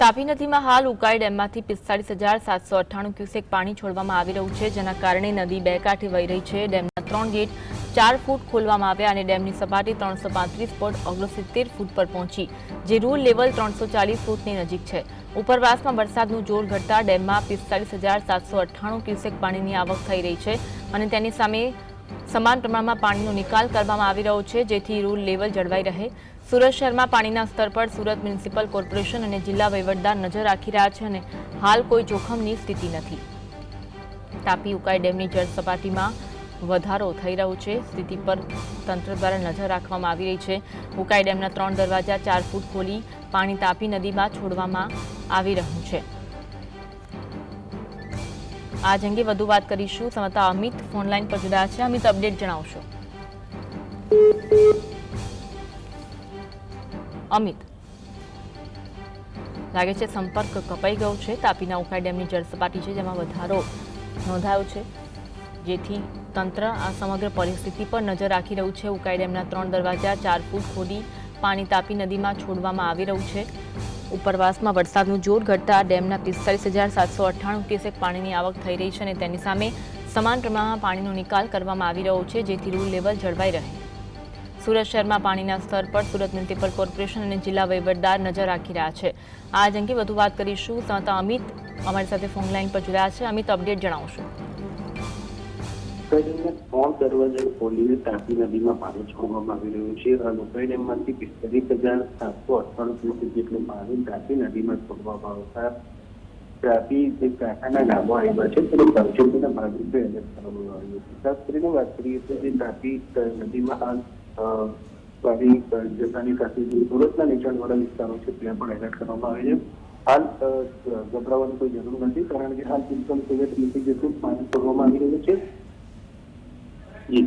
તાપી નદીમાં હાલ ઉકાઈ ડેમમાંથી પિસ્તાળીસ હજાર સાતસો અઠ્ઠાણું ક્યુસેક પાણી છોડવામાં આવી રહ્યું છે, જેના કારણે નદી બે કાંઠે વહી રહી છે. ડેમના ત્રણ ગેટ ચાર ફૂટ ખોલવામાં આવ્યા અને ડેમની સપાટી ત્રણસો પાંત્રીસ પોઈન્ટ ઓગણસિત્તેર ફૂટ પર પહોંચી, જે રૂલ લેવલ ત્રણસો ચાલીસ ફૂટની નજીક છે. ઉપરવાસમાં વરસાદનું જોર ઘટતા ડેમમાં પિસ્તાળીસ હજાર સાતસો અઠ્ઠાણું ક્યુસેક પાણીની આવક થઈ રહી છે અને તેની સામે સમાન પ્રમાણમાં પાણીનો નિકાલ કરવામાં આવી રહ્યો છે, જેથી રૂલ લેવલ જળવાઈ રહે. સુરત શહેરમાં પાણીના સ્તર પર સુરત મ્યુનિસિપલ કોર્પોરેશન અને જિલ્લા વહીવટદાર નજર રાખી રહ્યા છે અને હાલ કોઈ જોખમની સ્થિતિ નથી. તાપી ઉકાઈ ડેમની જળ સપાટીમાં વધારો થઈ રહ્યો છે. સ્થિતિ પર તંત્ર દ્વારા નજર રાખવામાં આવી રહી છે. ઉકાઈ ડેમના ત્રણ દરવાજા ચાર ફૂટ ખોલી પાણી તાપી નદીમાં છોડવામાં આવી રહ્યું છે. આજ અંગે વધુ વાત કરીશું. સમતા અમિત ફોનલાઈન પર જોડાયા છે. અમિત, અપડેટ જણાવશો. અમિત. લાગે છે સંપર્ક કપાઈ ગયો છે. તાપીના ઉકાઈ ડેમની જળસપાટી છે, જેમાં વધારો નોંધાયો છે. જેથી તંત્ર આ સમગ્ર પરિસ્થિતિ પર નજર રાખી રહ્યું છે. ઉકાઈ ડેમના ત્રણ દરવાજા ચાર ફૂટ ખોડી પાણી તાપી નદીમાં છોડવામાં આવી રહ્યું છે. ઉપરવાસમાં વરસાદનું જોર ઘટતા ડેમના પિસ્તાલીસ હજાર સાતસો અઠ્ઠાણું ક્યુસેક પાણીની આવક થઈ રહી છે અને તેની સામે સમાન પ્રમાણમાં પાણીનો નિકાલ કરવામાં આવી રહ્યો છે, જેથી રૂલ લેવલ જળવાઈ રહે. સુરત શહેરમાં પાણીના સ્તર પર સુરત મ્યુનિસિપલ કોર્પોરેશન અને જિલ્લા વહીવટદાર નજર રાખી રહ્યા છે. આ અંગે વધુ વાત કરીશું. સંતા અમિત અમારી સાથે ફોન લાઈન પર જોડાયા છે. અમિત, અપડેટ જણાવશો. કરીને ત્રણ દરવાજા ખોલીને તાપી નદીમાં પાણી છોડવામાં આવી રહ્યું છે આ લોકાઈ ડેમમાંથી પિસ્તાલીસ હજાર સાતસો અઠ્ઠાણું ક્યુસેક જેટલું પાણી તાપી નદીમાં છોડવામાં આવતા તાપી જે કાંઠાના ગામો આવ્યા છે, તેને પંચોતેરના ભાગરૂપે એલર્ટ કરવામાં આવ્યું છે. ખાસ કરીને વાત કરીએ તો જે તાપી નદીમાં હાલ પાણી જતાની સાથે જે સુરતના નીચાણવાળા વિસ્તારો છે, ત્યાં પણ એલર્ટ કરવામાં આવે છે. હાલ ગભરાવાની કોઈ જરૂર નથી, કારણ કે હાલ સિમ્પલ સુરત નીચે જેટલું પાણી છોડવામાં આવી રહ્યું છે જી